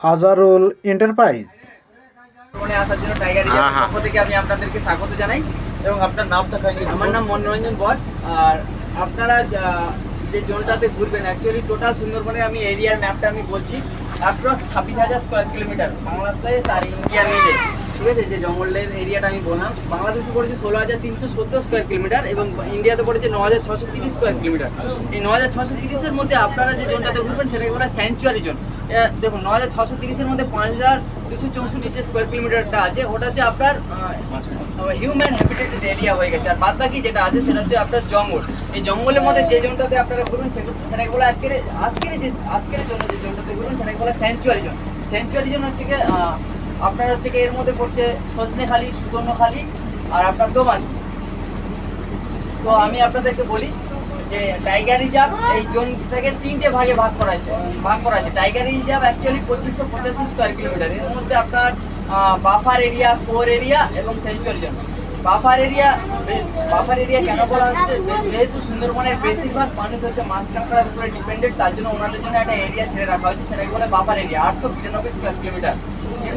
Azharul enterprise আসার জন্য tiger reserve পক্ষ থেকে আমি আপনাদেরকে স্বাগত জানাই এবং আপনার নামটা আমার নাম মনোরঞ্জন বর। আর আপনারা যে জোনটাতে ঘুরবেন অ্যাকচুয়ালি টোটাল সুন্দরবনের আমি এরিয়ার ম্যাপটা আমি বলছি অ্যাপ্রক্স ছাব্বিশ হাজার স্কোয়ার কিলোমিটার বাংলাদেশ আর ইন্ডিয়া মিলে। ঠিক আছে? যে জঙ্গলের এরিয়াটা আমি বললাম, বাংলাদেশে পড়েছে ষোলো হাজার তিনশো সত্তর স্কোয়ার কিলোমিটার এবং ইন্ডিয়াতে পড়েছে ন হাজার ছশো তিরিশ স্কোয়ার কিলোমিটার এই ন হাজার ছশো তিরিশের মধ্যে আপনারা যে জোনটাতে ঘুরবেন সেটাকে বলা? স্যাঞ্চুয়ারি জোন দেখুন ন হাজার ছশো তিরিশের মধ্যে পাঁচ হাজার দুশো চৌষট্টি যে স্কোয়ার কিলোমিটারটা আছে, ওটা হচ্ছে আপনার হিউম্যান হ্যাবিটেটেড এরিয়া হয়ে গেছে। আর বাদ বাকি যেটা আছে, সেটা হচ্ছে আপনার জঙ্গল। এই জঙ্গলের মধ্যে যে জোনটাতে আপনারা ঘুরবেন, সেটা সেটাকে বলে? আজকের আজকের যে, আজকের জন্য যে জোনটাতে ঘুরবেন সেটাকে বলে? স্যাঞ্চুয়ারি জোন স্যাঞ্চুয়ারি জোন হচ্ছে আপনার হচ্ছে কি এর মধ্যে পড়ছে সজনেখালি সুবর্ণখালি আর আপনার দোমান তো আমি আপনাদেরকে বলি যে টাইগার রিজার্ভ এই জোনটাকে তিনটে ভাগে ভাগ করা আছে ভাগ করা আছে টাইগার রিজার্ভ অ্যাকচুয়ালি পঁচিশশো পঁচাশি স্কোয়ার কিলোমিটার এর মধ্যে আপনার বাফার এরিয়া কোর এরিয়া এবং sanctuary zone buffer area buffer area কেন বলা হচ্ছে? যেহেতু সুন্দরবনের বেশিরভাগ মানুষ হচ্ছে মাছ কাঁকড়ার উপরে ডিপেন্ডেন্ট তার জন্য ওনাদের জন্য একটা এরিয়া ছেড়ে রাখা হয়েছে, সেটাকে বলে বাফার এরিয়া আটশো বিরানব্বই স্কোয়ার কিলোমিটার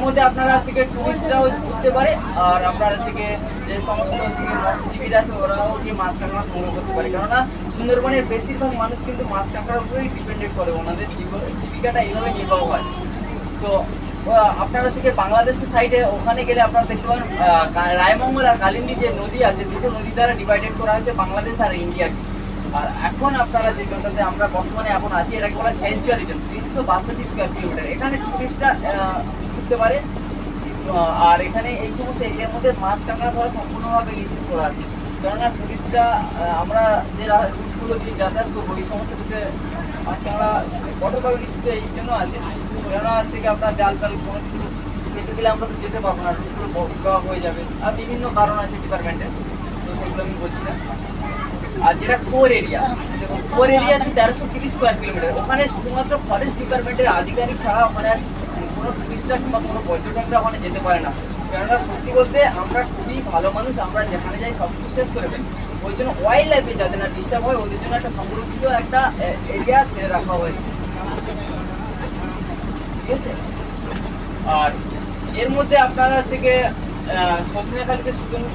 মধ্যে আপনারা হচ্ছে গিয়ে টুরিস্টরাও ঘুরতে পারে, আর আপনার হচ্ছে গিয়ে যে সমস্ত হচ্ছে গিয়ে মৎস্যজীবীরা আছে, ওরাও গিয়ে মাছ কাঁকড়া সংগ্রহ করতে পারে। কেননা সুন্দরবনের বেশিরভাগ মানুষ কিন্তু মাছ কাঁকড়ার উপরেই ডিপেন্ডেন্ট করে, ওনাদের জীব- জীবিকাটা এইভাবে নির্বাহ হয়। তো আপনার হচ্ছে বাংলাদেশের সাইডে ওখানে গেলে আপনারা দেখতে পাবেন রায়মঙ্গল আর কালিন্দী যে নদী আছে, দুটো নদী দ্বারা ডিভাইডেড করা হয়েছে বাংলাদেশ আর ইন্ডিয়াকে আর এখন আপনারা যে আমরা বর্তমানে এখন আছি, এটাকে বলা সেঞ্চুয়ারি জোন তিনশো বাষট্টি স্কোয়ার কিলোমিটার এখানে টুরিস্টরা ঘুরতে পারে। আর এখানে এই সমস্ত এরিয়ার মধ্যে মাছ কাঁকড়া ধরা সম্পূর্ণভাবে নিষেধ করা আছে। কেননা টুরিস্টরা আমরা যে রুটগুলো দিয়ে যাতায়াত করব, এই সমস্ত রুটে মাছ কাঁকড়া কঠোরভাবে নিষিদ্ধ এই জন্য আছে। কেননা হচ্ছে কি আপনার জাল টাল কোনো কিছু যেতে গেলে আমরা তো যেতে পারব না রুটগুলো ব্লক হয়ে যাবে। আর বিভিন্ন কারণ আছে ডিপার্টমেন্টের তো সেগুলো আমি বলছি না। আর যেটা কোর এরিয়া কোর এরিয়া আছে তেরোশো তিরিশ স্কোয়ার কিলোমিটার ওখানে শুধুমাত্র ফরেস্ট ডিপার্টমেন্টের আধিকারিক ছাড়া ওখানে আর কোনো টুরিস্টরা কিংবা কোনো পর্যটকরা ওখানে যেতে পারে না। কেননা সত্যি বলতে আমরা খুবই ভালো মানুষ, আমরা যেখানে যাই সব কিছু শেষ করে ফেলি। ওই জন্য ওয়াইল্ড লাইফে যাতে না ডিস্টার্ব হয়, ওদের জন্য একটা সংরক্ষিত একটা এরিয়া ছেড়ে রাখা হয়েছে। ঠিক আছে? আর এর মধ্যে আপনারা হচ্ছে গিয়ে সজনেখালিতে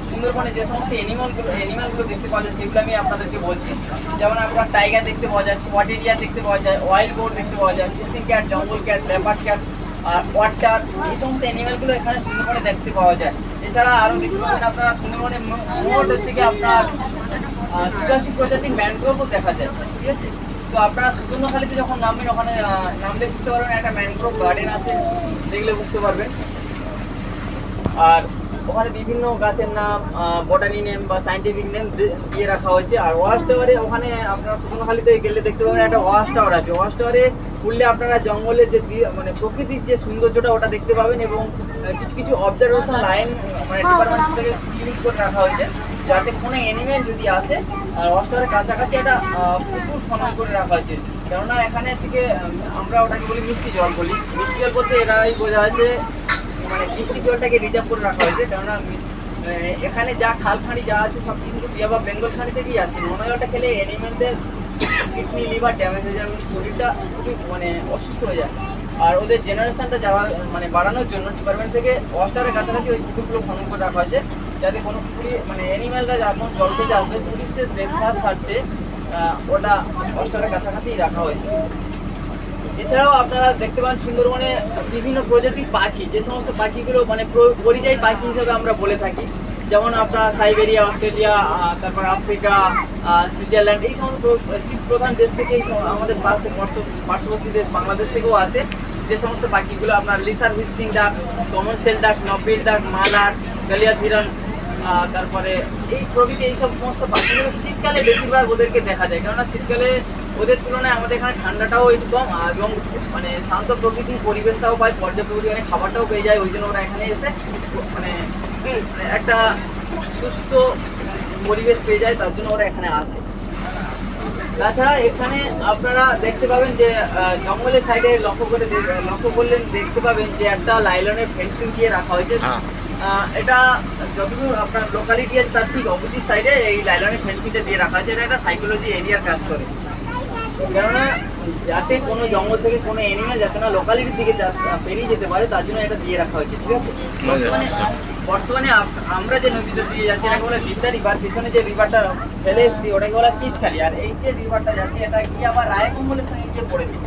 সুন্দরবনে যে সমস্ত অ্যানিমালগুলো অ্যানিমালগুলো দেখতে পাওয়া যায়, সেগুলো আমি আপনাদেরকে বলছি। যেমন আপনার টাইগার দেখতে পাওয়া যায় স্পট এরিয়া দেখতে পাওয়া যায় অয়েল বোর্ড দেখতে পাওয়া যায় fishing cat jungle cat leopard cat আর ওয়াটার এই সমস্ত অ্যানিমেলগুলো এখানে সুন্দরবনে দেখতে পাওয়া যায়। এছাড়া আরও দেখতে পাবেন আপনারা সুন্দরবনে মোট হচ্ছে কি আপনার চুরাশি প্রজাতির ম্যানগ্রোভও দেখা যায়, ঠিক আছে? তো আপনারা সুন্দরখালিতে যখন নামবেন, ওখানে নামলে বুঝতে পারবেন একটা ম্যানগ্রোভ গার্ডেন আছে, দেখলে বুঝতে পারবেন। আর ওখানে বিভিন্ন গাছের নাম বটানি নেম বা সাইন্টিফিক নেম দিয়ে রাখা হয়েছে। আর ওয়াশ টাওয়ারে ওখানে আপনারা সুন্দরখালিতে গেলে দেখতে পাবেন একটা ওয়াশ টাওয়ার আছে। ওয়াশ টাওয়ারে উঠলে আপনারা জঙ্গলের যে মানে প্রকৃতির যে সৌন্দর্যটা ওটা দেখতে পাবেন এবং কিছু কিছু অবজারভেশন লাইন মানে ডিপার্টমেন্ট থেকে ক্লিক করে রাখা হয়েছে। যাতে কোনো অ্যানিমেল যদি আসে, আর ওয়াশ টাওয়ারের কাছাকাছি একটা পুকুর খনন করে রাখা হয়েছে। কেননা এখানে থেকে আমরা ওটাকে বলি মিষ্টি জল বলি। মিষ্টি জল বলতে এটাই বোঝা হয় যে মানে বৃষ্টি জলটাকে রিজার্ভ করে রাখা হয়েছে, কেননা এখানে যা খাল খাঁড়ি যা আছে সব কিন্তু বিয়া বা বেঙ্গল খাঁড়ি থেকেই আসছে। নোনা জলটা খেলে অ্যানিমেলদের কিডনি লিভার ড্যামেজ হয়ে যায় শরীরটা খুবই মানে অসুস্থ হয়ে যায়। আর ওদের জেনারেশনটা যাওয়া মানে বাড়ানোর জন্য ডিপার্টমেন্ট থেকে ওয়াস্টারের কাছাকাছি ওই পুকুরগুলো খনন করে রাখা হয়েছে, যাতে কোনো পুকুরি মানে অ্যানিম্যালরা যখন জল থেকে আসবে টুরিস্টের দেখার স্বার্থে ওটা ওয়াস্টারের কাছাকাছিই রাখা হয়েছে। এছাড়াও আপনারা দেখতে পান সুন্দরবনে বিভিন্ন প্রজাতির পাখি, যে সমস্ত পাখিগুলো মানে পরিযায়ী পাখি হিসেবে আমরা বলে থাকি। যেমন আপনার সাইবেরিয়া, অস্ট্রেলিয়া তারপর আফ্রিকা সুইজারল্যান্ড, এই সমস্ত শীত প্রধান দেশ থেকে এই আমাদের পাশে পার্শ্ববর্তী দেশ বাংলাদেশ থেকেও আসে। যে সমস্ত পাখিগুলো আপনার লিসার হুইস্টিং ডাক, কমন সেল ডাক নবিল ডাক, মালার গালিয়াধিরন তারপরে এই প্রভৃতি এই সব সমস্ত পাখিগুলো শীতকালে বেশিরভাগ ওদেরকে দেখা যায়। কেননা শীতকালে ওদের তুলনায় আমাদের এখানে ঠান্ডাটাও একটু কম এবং মানে শান্ত প্রকৃতির পরিবেশটাও পায় পর্যাপ্ত পরিমাণে খাবারটাও পেয়ে যায় ওই জন্য ওরা এখানে এসে মানে মানে একটা সুস্থ পরিবেশ পেয়ে যায় তার জন্য ওরা এখানে আসে। তাছাড়া এখানে আপনারা দেখতে পাবেন যে জঙ্গলের সাইডে লক্ষ্য করে লক্ষ্য করলেন দেখতে পাবেন যে একটা লাইলনের ফেন্সিং দিয়ে রাখা হয়েছে। হ্যাঁ। এটা যতদূর আপনার লোকালিটি আছে তার ঠিক অপোজিট সাইডে এই লাইলনের ফেন্সিংটা দিয়ে রাখা হয়েছে। এটা একটা সাইকোলজি এরিয়ার কাজ করে। কেননা যাতে কোনো জঙ্গল থেকে কোনো এনিমেল যাতে না লোকালিটির দিকে বেরিয়ে যেতে পারে তার জন্য এটা দিয়ে রাখা হয়েছে ঠিক আছে? বর্তমানে বর্তমানে আমরা যে নদীতে দিয়ে যাচ্ছি এটাকে বলে বিদ্যা রিভার পিছনে যে রিভারটা ফেলে এসেছি ওটাকে বলে পিচখালি। আর এই যে রিভারটা যাচ্ছে এটা কি আবার রায়মঙ্গলের সঙ্গে গিয়ে পড়েছে?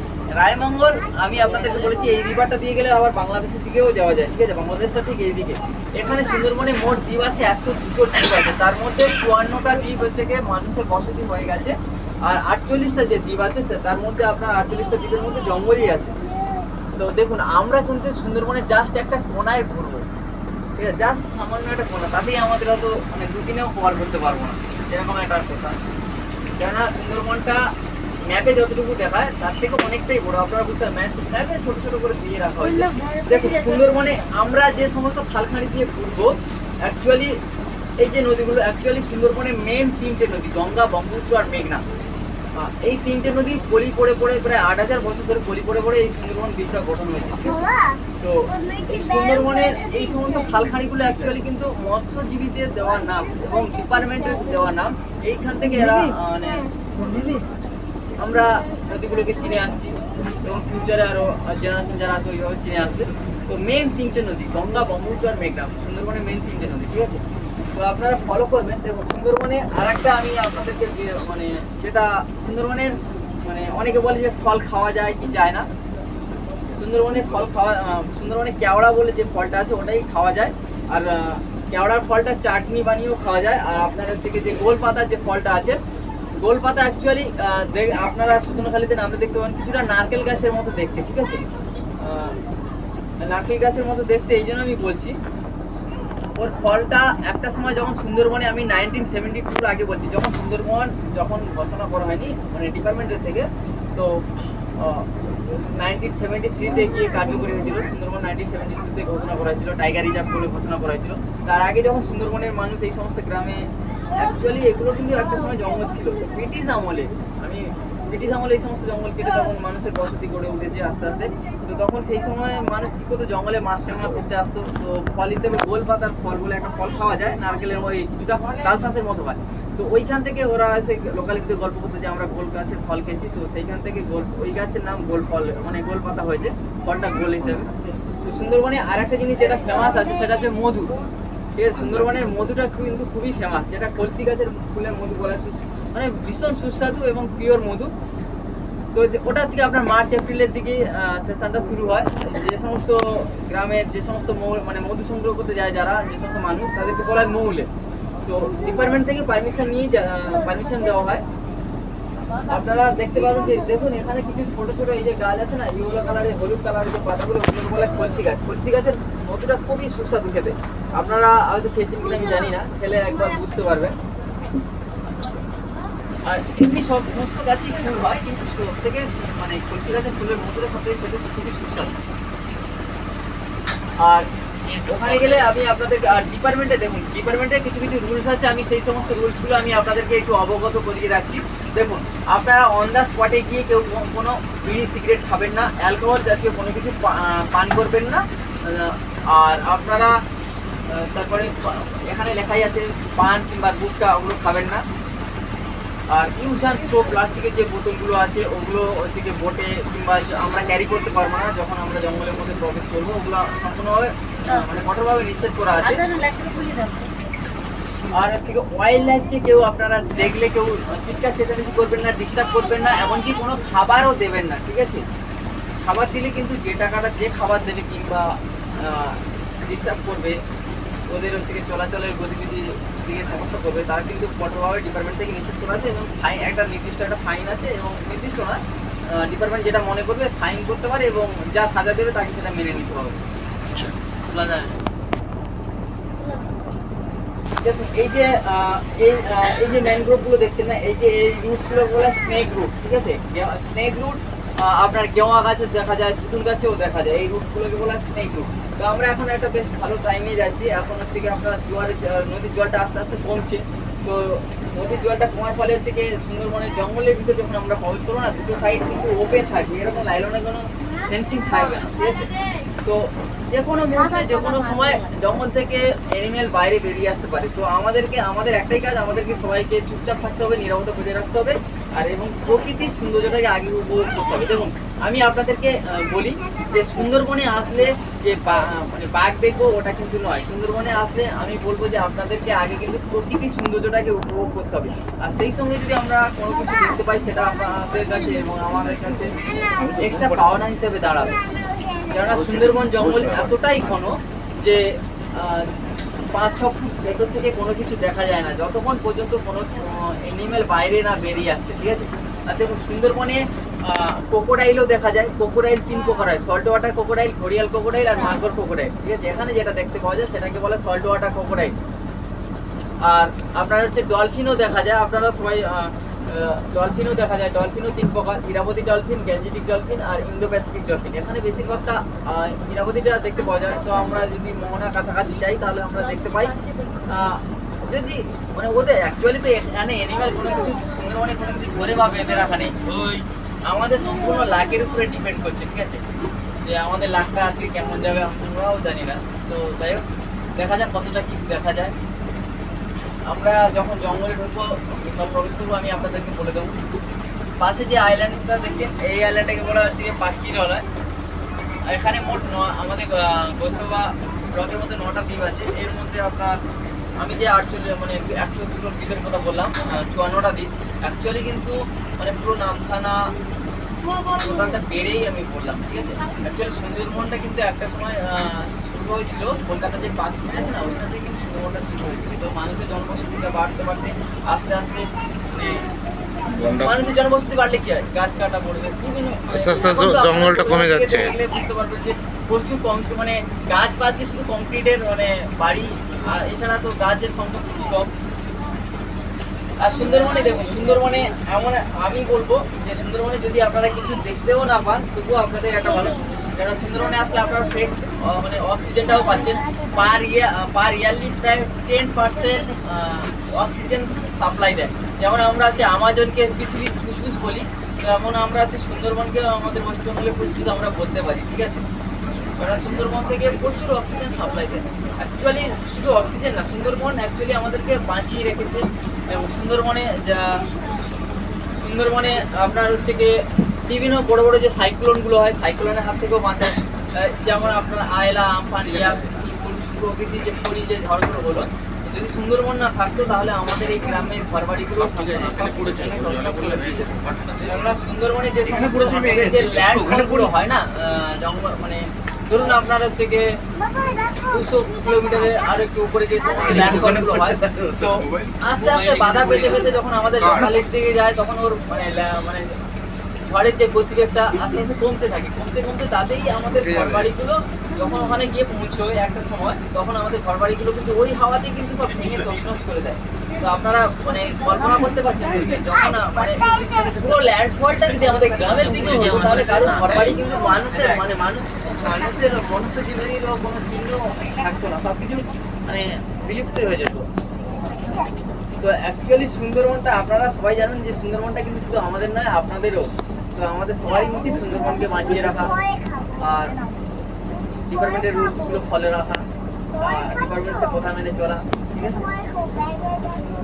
রায়মঙ্গল আমি আপনাদেরকে বলেছি এই রিভারটা দিয়ে গেলে আবার বাংলাদেশের দিকেও যাওয়া যায় ঠিক আছে? বাংলাদেশটা ঠিক এই দিকে এখানে সুন্দরবনে মোট দ্বীপ আছে একশো দুটো দ্বীপ আছে তার মধ্যে চুয়ান্নটা দ্বীপ হচ্ছে গিয়ে মানুষের বসতি হয়ে গেছে। আর আটচল্লিশটা যে দ্বীপ আছে সে- তার মধ্যে আপনার আটচল্লিশটা দ্বীপের মধ্যে জঙ্গলই আছে। তো দেখুন আমরা কিন্তু সুন্দরবনে জাস্ট একটা কোনায় ঘুরবো। ঠিক আছে জাস্ট সামান্য একটা কোনা তাতেই আমাদের হয়তো মানে দুদিনেও কভার করতে পারব না। এরকম একটা কথা। কেননা সুন্দরবনটা ম্যাপে যতটুকু দেখায় তার থেকে অনেকটাই বড়। আপনারা বুঝতে ম্যাপ ম্যাপে ছোট ছোট করে দিয়ে রাখা হয়েছে। দেখুন সুন্দরবনে আমরা যে সমস্ত খালখানি দিয়ে ঘুরবো অ্যাকচুয়ালি এই যে নদীগুলো অ্যাকচুয়ালি সুন্দরবনে মেন তিনটে নদী গঙ্গা ব্রহ্মপুত্র আর মেঘনা। এই তিনটে নদী পলি পড়ে পড়ে প্রায় আট হাজার বছর ধরে পলি পড়ে পড়ে এই সুন্দরবন দ্বীপটা গঠন হয়েছে। ঠিক আছে? তো এই সুন্দরবনের এই সমস্ত খালখানিগুলো অ্যাকচুয়ালি কিন্তু মৎস্যজীবীদের দেওয়ার নাম এবং ডিপার্টমেন্টের দেওয়ার নাম। এইখান থেকে এরা মানে আমরা নদীগুলোকে চিনে আসছি এবং ফিউচারে আরও জেনারেশন যারা আছে ওইভাবে চিনে আসবে। তো মেন তিনটে নদী গঙ্গা ব্রহ্মপুত্র আর মেঘনা সুন্দরবনের মেন তিনটে নদী ঠিক আছে? তো আপনারা ফলো করবেন। দেখুন, সুন্দরবনে আর একটা আমি আপনাদেরকে মানে যেটা সুন্দরবনের মানে অনেকে বলে যে ফল খাওয়া যায় কি যায় না। সুন্দরবনে ফল খাওয়া সুন্দরবনে কেওড়া বলে যে ফলটা আছে, ওটাই খাওয়া যায়। আর কেওড়ার ফলটা চাটনি বানিয়েও খাওয়া যায়। আর আপনার হচ্ছে যে গোল পাতার যে ফলটা আছে গোল পাতা অ্যাকচুয়ালি দেখ আপনারা সুতনখালিতে নামে দেখতে পাবেন, কিছুটা নারকেল গাছের মতো দেখতে, ঠিক আছে? নারকেল গাছের মতো দেখতে, এই জন্য আমি বলছি। ওর ফলটা একটা সময় যখন সুন্দরবনে আমি নাইনটিন সেভেন্টি টুর আগে বলছি, যখন সুন্দরবন যখন ঘোষণা করা হয়নি মানে ডিপার্টমেন্টের থেকে, তো নাইনটিন সেভেন্টি থ্রিতে গিয়ে কার্যকরী হয়েছিল, সুন্দরবন নাইনটিন সেভেন্টি টুতে ঘোষণা করা হয়েছিল টাইগার রিজার্ভ বলে ঘোষণা করা হয়েছিল। তার আগে যখন সুন্দরবনের মানুষ এই সমস্ত গ্রামে অ্যাকচুয়ালি এগুলো কিন্তু একটা সময় জঙ্গল ছিল ব্রিটিশ আমলে। আমি ব্রিটিশ আমলে এই সমস্ত জঙ্গল কেটে তখন মানুষের বসতি গড়ে উঠেছে আস্তে আস্তে। তো তখন সেই সময় মানুষ কি করতো? জঙ্গলে মাছ কেমন করতে আসতো। তো ফল হিসেবে গোল পাতার ফল বলে একটা ফল খাওয়া যায়। নারকেলের ওই কিছুটা কালশাঁসের মতো হয়। তো ওইখান থেকে ওরা এসে লোকালিটিতে গল্প করতো যে আমরা গোল গাছের ফল খেয়েছি। তো সেইখান থেকে গোল, ওই গাছের নাম গোল ফল মানে গোল পাতা হয়েছে। ফলটা গোল হিসেবে। তো সুন্দরবনে আর একটা জিনিস যেটা ফেমাস আছে, সেটা হচ্ছে মধু। ঠিক আছে? সুন্দরবনের মধুটা কিন্তু খুবই ফেমাস যেটা কলসি গাছের ফুলের মধু বলা মানে ভীষণ সুস্বাদু এবং পিওর মধু। তো ওটা হচ্ছে আপনার মার্চ, এপ্রিলের দিকে সেশনটা শুরু হয়। যে সমস্ত গ্রামের যে সমস্ত মানে মধু সংগ্রহ করতে যায় যারা, যে সমস্ত মানুষ, তাদেরকে বলা হয় মৌলে। তো ডিপার্টমেন্ট থেকে পারমিশন নিয়ে পারমিশন দেওয়া হয়। আপনারা দেখতে পাবেন যে, দেখুন, এখানে কিছু ছোট ছোট এই যে গাছ আছে না, ইয়েলো কালারের হলুদ কালারের যে পাতাগুলো ওগুলো বলে কলসি গাছ। কলসি গাছের মধুটা খুবই সুস্বাদু খেতে। আপনারা হয়তো খেয়েছেন কিনা আমি জানি না, খেলে একবার বুঝতে পারবেন। আর এমনি সব সমস্ত গাছই ফুল হয়, কিন্তু সব থেকে মানে কলসি গাছের ফুলের মধুটা সব থেকে খেতে খুবই সুস্বাদু। আর ওখানে গেলে আমি আপনাদের ডিপার্টমেন্টে দেখুন ডিপার্টমেন্টে কিছু কিছু রুলস আছে, আমি সেই সমস্ত রুলসগুলো আমি আপনাদেরকে একটু অবগত করিয়ে রাখছি। দেখুন, আপনারা অন দ্য স্পটে গিয়ে কেউ কোনো বিড়ি সিগারেট খাবেন না অ্যালকোহল জাতীয় কোনো কিছু পান করবেন না। আর আপনারা তারপরে এখানে লেখাই আছে, পান কিংবা গুটকা ওগুলো খাবেন না। আর ইউজ অ্যান্ড থ্রো প্লাস্টিকের যে বোতলগুলো আছে ওগুলো হচ্ছে কি বোটে কিংবা আমরা ক্যারি করতে পারব না যখন আমরা জঙ্গলের মধ্যে প্রবেশ করব ওগুলো সম্পূর্ণভাবে আহ, মানে কঠোরভাবে নিষেধ করা আছে। আর থেকে ওয়াইল্ড লাইফকে কেউ আপনারা দেখলে কেউ চিৎকার চেঁচামেচি করবেন না ডিস্টার্ব করবেন না এমনকি কোনো খাবারও দেবেন না ঠিক আছে? খাবার দিলে কিন্তু যে টাকাটা যে খাবার দেবে কিংবা ডিস্টার্ব করবে ওদের হচ্ছে কি চলাচলের গতিবিধি দিকে সমস্যা করবে। তার কিন্তু কঠোরভাবে ডিপার্টমেন্ট থেকে নিষেধ করা আছে এবং ফাইন একটা নির্দিষ্ট একটা ফাইন আছে এবং নির্দিষ্ট না ডিপার্টমেন্ট যেটা মনে করবে ফাইন করতে পারে এবং যা সাজা দেবে তাকে সেটা মেনে নিতে হবে। যায় দেখুন এই যে এই এই যে ম্যানগ্রোভগুলো দেখছেন না এই যে এই রুটগুলো বলে স্নেক রুট ঠিক আছে? স্নেক রুট আপনার গেওয়া গাছে দেখা যায় তুতুল গাছেও দেখা যায়। এই রুটগুলোকে বলা হয় স্নেক রুট তো আমরা এখন একটা বেশ ভালো টাইমে যাচ্ছি। এখন হচ্ছে কি আপনার জোয়ারের নদীর জলটা আস্তে আস্তে কমছে। তো নদীর জলটা কমার ফলে হচ্ছে কি সুন্দরবনের জঙ্গলের ভিতরে যখন আমরা প্রবেশ করব না, দুটো সাইড কিন্তু ওপেন থাকবে। এরকম লাইলনের কোনো ফেন্সিং থাকবে না, ঠিক আছে? তো যে কোনো মুহূর্তে, যে কোনো সময় জঙ্গল থেকে অ্যানিমেল বাইরে বেরিয়ে আসতে পারে। তো আমাদেরকে, আমাদের একটাই কাজ, আমাদেরকে সবাইকে চুপচাপ থাকতে হবে নিরাপত্তা বজায় রাখতে হবে। আর এবং প্রকৃতির সৌন্দর্যটাকে আগে উপভোগ করতে হবে। দেখুন, আমি আপনাদেরকে বলি যে সুন্দরবনে আসলে যে মানে বাঘ দেখব, ওটা কিন্তু নয়। সুন্দরবনে আসলে আমি বলব যে আপনাদেরকে আগে কিন্তু প্রকৃতির সৌন্দর্যটাকে উপভোগ করতে হবে। আর সেই সঙ্গে যদি আমরা কোনো কিছু দেখতে পাই, সেটা আমাদের কাছে এবং আমাদের কাছে এক্সট্রা পাওনা হিসেবে দাঁড়াবে। কেননা সুন্দরবন জঙ্গল এতটাই ঘন যে পাঁচ, ছ ফুট ভেতর থেকে কোনো কিছু দেখা যায় না। যতক্ষণ পর্যন্ত কোনো এনিম্যাল বাইরে না বেরিয়ে আসছে, ঠিক আছে? আর দেখুন, সুন্দরবনে কোকোডাইলও দেখা যায়। কোকোডাইল তিন প্রকার হয়। সল্ট ওয়াটার কোকোডাইল ঘড়িয়াল কোকোডাইল আর মাগর কোকোডাইল ঠিক আছে? এখানে যেটা দেখতে পাওয়া যায়, সেটাকে বলে সল্ট ওয়াটার কোকোডাইল আর আপনার হচ্ছে ডলফিনও দেখা যায়। আপনারা সবাই ডলফিনও দেখা যায়। ডলফিনও তিন প্রকার ইরাবতী ডলফিন গ্যাঞ্জেটিক ডলফিন আর ইন্দো প্যাসিফিক ডলফিন এখানে বেশিরভাগটা ইরাবতীটা দেখতে পাওয়া যায়। তো আমরা যদি মোহনার কাছাকাছি যাই, তাহলে আমরা দেখতে পাই যদি মানে ওদের অ্যাকচুয়ালি তো এখানে অ্যানিমাল কোনো কিছু সুন্দরবনে কোনো কিছু ধরে বা বেঁধে রাখা নেই। ওই আমাদের সম্পূর্ণ লাকের উপরে ডিপেন্ড করছে, ঠিক আছে? যে আমাদের লাকটা আজকে কেমন যাবে আমরাও জানি না। তো যাই হোক, দেখা যাক কতটা কিছু দেখা যায়। আমরা যখন জঙ্গলে ঢুকবো কিংবা প্রবেশ করব, আমি আপনাদেরকে বলে দেবো। পাশে যে আইল্যান্ডটা দেখছেন, এই আইল্যান্ডটাকে বলা হচ্ছে যে পাখির আলায়। এখানে মোট ন- আমাদের গোসবা ব্লকের মধ্যে নটা দ্বীপ আছে। এর মধ্যে আপনার, আমি যে আটচল্লিশ মানে একশো দুটো দ্বীপের কথা বললাম চুয়ান্নটা দ্বীপ। অ্যাকচুয়ালি কিন্তু মানে পুরো নামখানা টোটালটা বেড়েই আমি বললাম, ঠিক আছে? অ্যাকচুয়ালি সুন্দরবনটা কিন্তু একটা সময় হয়েছিল কলকাতা যে পার্ক স্ট্রিট আছে না? ওইখান থেকে কিন্তু সুন্দরবনটা শুরু হয়েছিল। তো মানুষের জনবসতিটা বাড়তে বাড়তে আস্তে আস্তে মানে মানুষের জনবসতি বাড়লে কি হয়? গাছ কাটা পড়বে বিভিন্ন আস্তে আস্তে জঙ্গলটা কমে যাচ্ছে। বুঝতে পারবেন যে প্রচুর কম মানে গাছ বাদ দিয়ে শুধু কংক্রিটের মানে বাড়ি আর এছাড়া তো গাছের সংখ্যা খুবই কম। আর সুন্দরবনে দেখুন সুন্দরবনে এমন আমি বলব যে সুন্দরবনে যদি আপনারা কিছু দেখতেও না পান তবুও আপনাদের একটা ভালো কারণ সুন্দরবনে আসলে আপনারা ফ্রেশ মানে অক্সিজেনটাও পাচ্ছেন। পার ইয়ার পার ইয়ারলি প্রায় টেন পার্সেন্ট অক্সিজেন সাপ্লাই দেয়। যেমন আমরা হচ্ছে আমাজনকে পৃথিবীর ফুসফুস বলি, তেমন আমরা হচ্ছে সুন্দরবনকে আমাদের ওয়েস্টবেঙ্গলের ফুসফুস আমরা বলতে পারি, ঠিক আছে? কারণ সুন্দরবন থেকে প্রচুর অক্সিজেন সাপ্লাই দেয়। অ্যাকচুয়ালি শুধু অক্সিজেন না, সুন্দরবন অ্যাকচুয়ালি আমাদেরকে বাঁচিয়ে রেখেছে। এবং সুন্দরবনে যা সুন্দরবনে আপনার হচ্ছে কি বিভিন্ন বড় বড় যে সাইক্লোনগুলো হয় সাইক্লোনের হাত থেকেও বাঁচায়। যেমন আপনার আয়লা আমফান ইয়াস প্রকৃতি যে ফড়ি যে ঝড়গুলো হলো যদি সুন্দরবন না থাকতো তাহলে আমাদের এই গ্রামের দিয়ে যেত। কেননা সুন্দরবনে যে যে ল্যান্ডগুলো হয় না জঙ্গল মানে ধরুন আপনার হচ্ছে গিয়ে দুশো কিলোমিটারের আর একটু উপরে যে সমস্ত ল্যান্ডগুলো হয় তো আস্তে আস্তে বাধা পেতে পেতে যখন আমাদের লোকালিটির দিকে যায় তখন ওর মানে মানে ঝড়ের যে গতিবেগটা আস্তে আস্তে কমতে থাকে। কমতে কমতে তাতেই আমাদের ঘরবাড়িগুলো যখন ওখানে গিয়ে পৌঁছয় একটা সময় তখন আমাদের ঘরবাড়িগুলো কিন্তু ওই হাওয়াতেই কিন্তু সব ভেঙে তছনছ করে দেয়। তো আপনারা মানে কল্পনা করতে পারছেন যখন মানে পুরো ল্যান্ডফলটা যদি আমাদের গ্রামের দিকে হতো তাহলে কারণ ঘরবাড়ি কিন্তু মানুষের মানে মানুষ মানুষের মনুষ্য জীবনেরও কোনো চিহ্ন থাকতো না। সব কিছু মানে বিলুপ্ত হয়ে যেত। তো অ্যাকচুয়ালি সুন্দরবনটা আপনারা সবাই জানেন যে সুন্দরবনটা কিন্তু শুধু আমাদের নয় আপনাদেরও। তো আমাদের সবারই উচিত সুন্দরবনকে বাঁচিয়ে রাখা আর ডিপার্টমেন্টের রুলসগুলো ফলো রাখা আর ডিপার্টমেন্টসের কথা মেনে চলা, ঠিক আছে?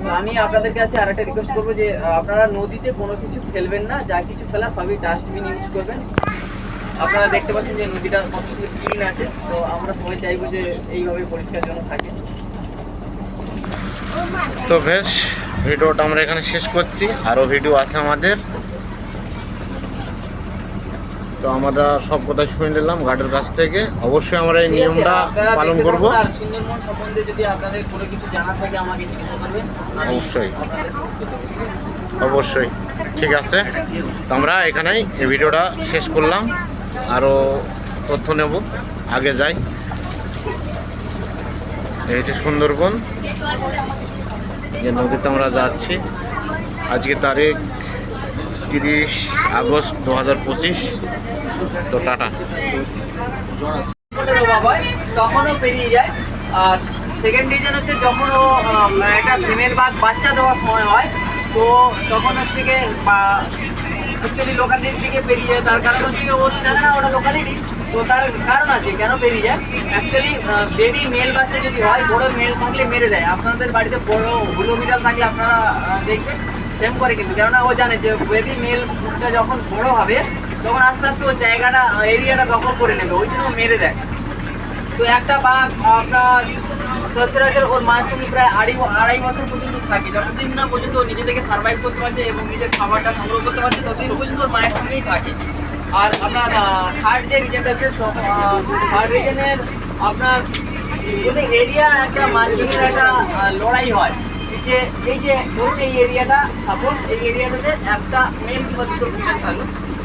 তো আমি আপনাদের কাছে আর একটা রিকোয়েস্ট করব যে আপনারা নদীতে কোনো কিছু ফেলবেন না, যা কিছু ফেলা সবই ডাস্টবিন ইউজ করবেন। আপনারা দেখতে পাচ্ছেন যে নদীটা কত সুন্দর ক্লিন আছে, তো আমরা সবাই চাইব যে এইভাবে পরিষ্কার যেন থাকে। তো বেশ ভিডিওটা আমরা এখানে শেষ করছি। আরও ভিডিও আছে আমাদের। তো আমরা সব কথা শুনে নিলাম গার্ডের কাছ থেকে। অবশ্যই আমরা এই নিয়মটা পালন করব। সুন্দরবন সম্বন্ধে যদি আপনাদের কোনো কিছু জানা থাকে আমাকে জিজ্ঞাসা করবেন। অবশ্যই। অবশ্যই। ঠিক আছে? তো আমরা এখানেই এই ভিডিওটা শেষ করলাম। আরও তথ্য নেব। আগে যাই। এই হচ্ছে সুন্দরবন। যে নদীতে আমরা যাচ্ছি। আজকে তারিখ তিরিশ আগস্ট দু হাজার পঁচিশ। তো টাটা। তখনও পেরিয়ে যায়। আর সেকেন্ড রিজন হচ্ছে যখন ও একটা ফিমেল বাঘ বাচ্চা দেওয়ার সময় হয়, তো তখন হচ্ছে গিয়ে অ্যাকচুয়ালি লোকালিটির দিকে পেরিয়ে যায়। তার কারণ হচ্ছে ও তো জানে না ওটা লোকালিটি তো তার কারণ আছে, কেন বেরিয়ে যায়? অ্যাকচুয়ালি বেবি মেল বাচ্চা যদি হয়, বড় মেল থাকলে মেরে দেয়। আপনাদের বাড়িতে বড় হুলো বিড়াল থাকলে আপনারা দেখবেন। সেম করে কিন্তু। কেননা ও জানে যে বেবি মেলটা যখন বড় হবে, তখন আস্তে আস্তে ওর জায়গাটা এরিয়াটা দখল করে নেবে। ওই জন্য মেরে দেয়। তো একটা বাঘ আপনার সচরাচর ওর মায়ের সঙ্গে প্রায় আড়াই আড়াই বছর পর্যন্ত থাকে। যতদিন না পর্যন্ত ও নিজে থেকে সার্ভাইভ করতে পারছে এবং নিজের খাবারটা সংগ্রহ করতে পারছে, ততদিন পর্যন্ত ওর মায়ের সঙ্গেই থাকে। আর আপনার থার্ড যে রিজনটা হচ্ছে থার্ড রিজনের আপনার এরিয়া একটা মার্কিংয়ের একটা লড়াই হয় যে, এই যে ধরুন এই এরিয়াটা সাপোজ এই এরিয়াটাতে একটা মেল কিংবা দুটো ফিমেল থাকল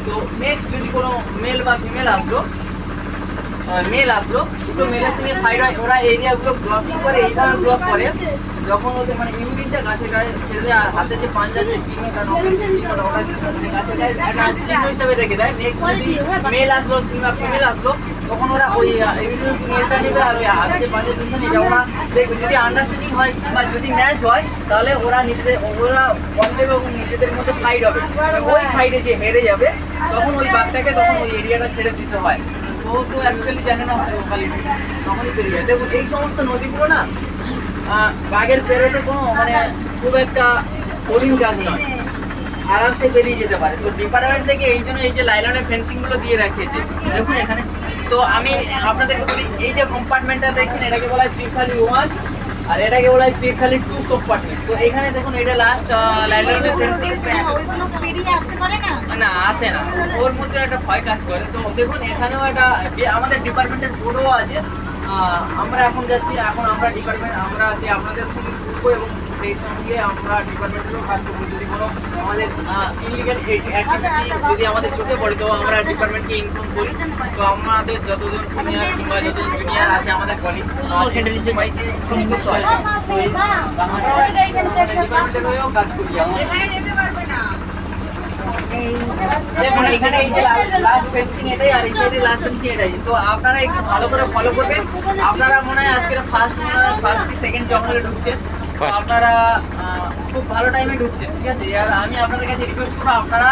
তো নেক্সট যদি কোনো মেল বা ফিমেল আসলো মেল আসলো দুটো মেলের সঙ্গে ফাইট হয়, ওরা এরিয়াগুলো ব্লকিং করে এইভাবে ব্লক করে, যখন ওদের মানে ইউরিনটা গাছের গায়ে ছেড়ে দেয়, আর হাতে যে পাঞ্জা, যে চিহ্নটা গাছের গায়ে, একটা চিহ্ন হিসাবে রেখে দেয়। নেক্সট যদি মেল আসলো কিংবা ফিমেল আসলো তখন ওরা ওই ইউরিন মেলটা নেবে আর ওই যে পাঞ্জা নিশান এটা ওরা দেখবে, যদি আন্ডারস্ট্যান্ডিং হয় কিংবা যদি ম্যাচ হয়, তাহলে ওরা নিজেদের, ওরা দেবে এবং নিজেদের মধ্যে ফাইট হবে। ওই ফাইটে যে হেরে যাবে, তখন ওই বাঘটাকে তখন ওই এরিয়াটা ছেড়ে দিতে হয়। ও তো অ্যাকচুয়ালি জানে না লোকালিটি তখনই পেরিয়ে যায়। দেখুন, এই সমস্ত নদীগুলো না বাঘের পেরোতে কোনো মানে খুব একটা কঠিন কাজ নয়। আরামসে বেরিয়ে যেতে পারে। তো ডিপার্টমেন্ট থেকে এই জন্য এই যে লাইলনের ফেন্সিংগুলো দিয়ে রাখিয়েছে দেখুন এখানে। তো আমি আপনাদেরকে বলি এই যে কম্পার্টমেন্টটা দেখছেন এটাকে বলা হয় পিরখালি ওয়ান আর এটাকে বলা হয় পিরখালি টু কম্পার্টমেন্ট তো এখানে দেখুন এটা লাস্ট লাইলনের ফেন্সিং না? আসে না। ওর মধ্যে একটা ভয় কাজ করে। তো দেখুন এখানেও একটা আমাদের ডিপার্টমেন্টের বোর্ডও আছে। আমরা এখন যাচ্ছি এখন আমরা ডিপার্টমেন্ট আমরা আছি আপনাদের সঙ্গে। ঘুরবো এবং সেই সঙ্গে আমরা ডিপার্টমেন্টেরও কাজ করব। যদি কোনো আমাদের ইলিগাল অ্যাক্টিভিটি যদি আমাদের চোখে পড়ে তো আমরা ডিপার্টমেন্টকে ইনফর্ম করি। তো আমাদের যতজন সিনিয়র কিংবা যতজন জুনিয়র আছে আমাদের কলিগস সেন্ট্রাল সবাইকে ইনফর্ম করতে হয়। তো এই- আমরাও ডিপার্টমেন্টের হয়েও কাজ করি। আমরা এখানে যেতে পারবে না। দেখুন এখানে এই যে লাস্ট ফেন্সিং এটাই আর এই সাইডে লাস্ট ফেন্সিং এটাই। তো আপনারা একটু ভালো করে ফলো করবেন। আপনারা মনে হয় আজকে ফার্স্ট মনে হয় ফার্স্ট কি সেকেন্ড জঙ্গলে ঢুকছেন. আপনারা খুব ভালো টাইমে ঢুকছেন ঠিক আছে? আর আমি আপনাদের কাছে রিকোয়েস্ট করব আপনারা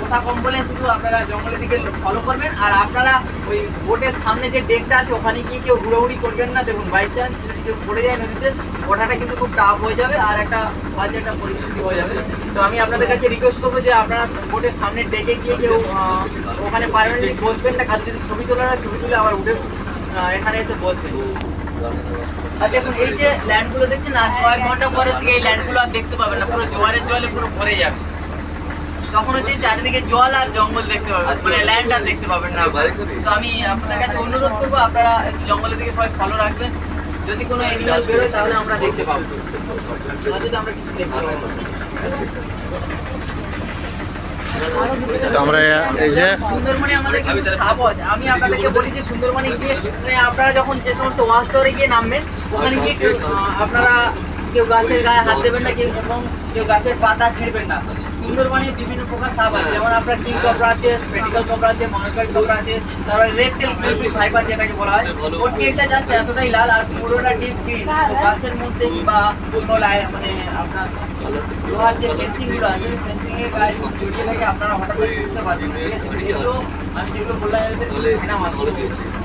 কোথা কম বলে শুধু আপনারা জঙ্গলের দিকে ফলো করবেন আর আপনারা ওই বোটের সামনে যে ডেকটা আছে ওখানে গিয়ে কেউ হুড়োহুড়ি করবেন না। দেখুন বাই চান্স যদি কেউ পড়ে যায় নদীতে ওঠাটা কিন্তু খুব টাফ হয়ে যাবে আর একটা বাজে একটা পরিস্থিতি হয়ে যাবে। তো আমি আপনাদের কাছে রিকোয়েস্ট করব যে আপনারা বোটের সামনে ডেকে গিয়ে কেউ ওখানে পারমানেন্টলি বসবেন না খালি যদি ছবি তোলার ছবি তুলে আবার উঠে এখানে এসে বসবেন। দেখুন এই যে ল্যান্ডগুলো দেখছেন আর কয়েক ঘণ্টা পর হচ্ছে এই ল্যান্ডগুলো আর দেখতে পাবেন না পুরো জোয়ারের জলে পুরো ভরে যাবে। তখন হচ্ছে চারিদিকে জল আর জঙ্গল দেখতে পাবেন মানে ল্যান্ড আর দেখতে পাবেন না। তো আমি আপনাদের কাছে অনুরোধ করব আপনারা একটু জঙ্গলের দিকে সবাই ফলো রাখবেন। যদি কোনো অ্যানিমাল বেরোয় তাহলে আমরা দেখতে পাবো। আমরা কিছু দেখতে পাবো। না। তো আমরা এই যে সুন্দরবনে আমাদের কিন্তু সাপ আছে। আমি আপনাদেরকে বলি যে সুন্দরবনে গিয়ে মানে আপনারা যখন যে সমস্ত ওয়াচ টাওয়ারে গিয়ে নামবেন, ওখানে গিয়ে আপনারা কেউ গাছের গায়ে হাত দেবেন না, কেউ এবং কেউ গাছের পাতা ছিঁড়বেন না। সুন্দরবনে বিভিন্ন প্রকার সাপ আছে। যেমন আপনার কিং কবরা আছে স্পেটিক্যাল কবরা আছে মনোকাইট কবরা আছে, তারপরে রেড টেল ফাইবার যেটাকে বলা হয়। ওর টেলটা জাস্ট এতটাই লাল আর পুরোটা ডিপ গ্রিন গাছের মধ্যে বা মানে আপনার লোহার যে আছে গায়ে যদি জড়িয়ে থাকে আপনারা হঠাৎ করে বুঝতে পারবেন ঠিক আছে? এগুলো আমি যেগুলো বললাম এদের ভেনাম আছে।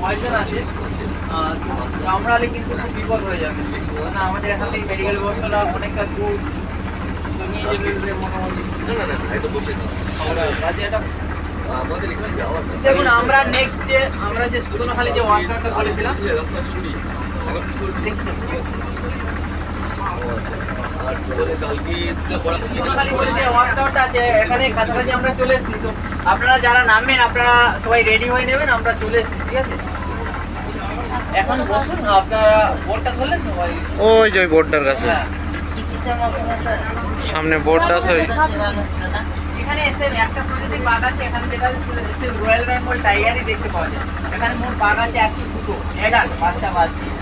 পয়জন আছে। আহ, তো কামড়ালে কিন্তু খুব বিপদ হয়ে যাবে। না আমাদের এখান থেকে মেডিকেল ব্যবস্থাটা অনেকটা দূর। তো নিয়ে যেতে মোটামুটি কাজে এটা দেখুন আমরা নেক্সট যে আমরা যে সুদনখালি যে বলেছিলাম সুদনখালি আপনারা যারা নামবেন আপনারা সবাই রেডি হয়ে নেবেন আমরা চলে এসেছি ঠিক আছে এখন বসুন আপনারা বোর্ডটা ধরলেন সবাই ওই যে বোর্ডটার কাছে। সামনে বোর্ডটা আছে এখানে এসে একটা প্রজাতির বাঘ আছে এখানে যেটা রয়্যাল বেঙ্গল টাইগারই দেখতে পাওয়া যায়। এখানে মোট বাঘ আছে একশো দুটো অ্যাডাল্ট বাচ্চা বাদ দিয়ে।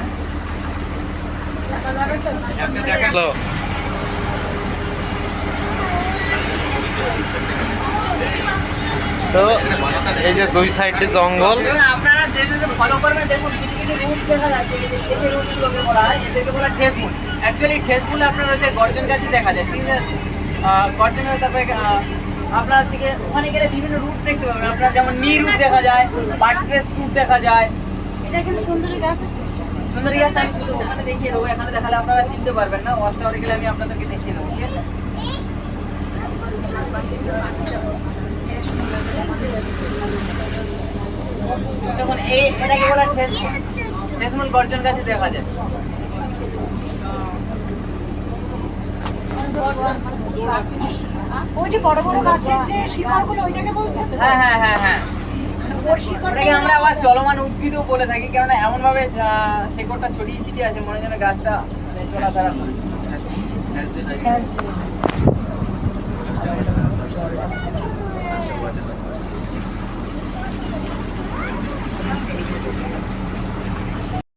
তো এই যে দুই সাইডে জঙ্গল। আপনারা যে যে ফলো করবেন দেখুন কিছু কিছু রুট দেখা যাচ্ছে এই যে- রুটগুলোকে বলা হয় এদেরকে বলা অ্যাকচুয়ালি ঠেসমূল আপনার হচ্ছে গর্জন গাছে দেখা যায় ঠিক আছে? গর্জন গাছ তারপরে আপনার হচ্ছে ওখানে গেলে বিভিন্ন রুট দেখতে পাবেন। আপনার যেমন নি রুট দেখা যায় বাট্রেস রুট দেখা যায়। এটা এখানে সুন্দরী গাছ আছে। সুন্দরী গাছটা আমি শুধু ওখানে দেখিয়ে দেবো এখানে দেখালে আপনারা চিনতে পারবেন না। ওয়াশ গেলে আমি আপনাদেরকে দেখিয়ে দেবো ঠিক আছে? এটাকে বলা গর্জন গাছে দেখা যায়। ওই যে বড় বড় গাছের যে শিকড়গুলো ওইটাকে বলছেন হ্যাঁ হ্যাঁ হ্যাঁ হ্যাঁ। ওটাকে আমরা আবার চলমান উদ্ভিদও বলে থাকি কেননা এমন ভাবে শেকড়টা ছড়িয়ে ছিটিয়ে আছে মনে হয় যেন গাছটা চলাফেরা করছে।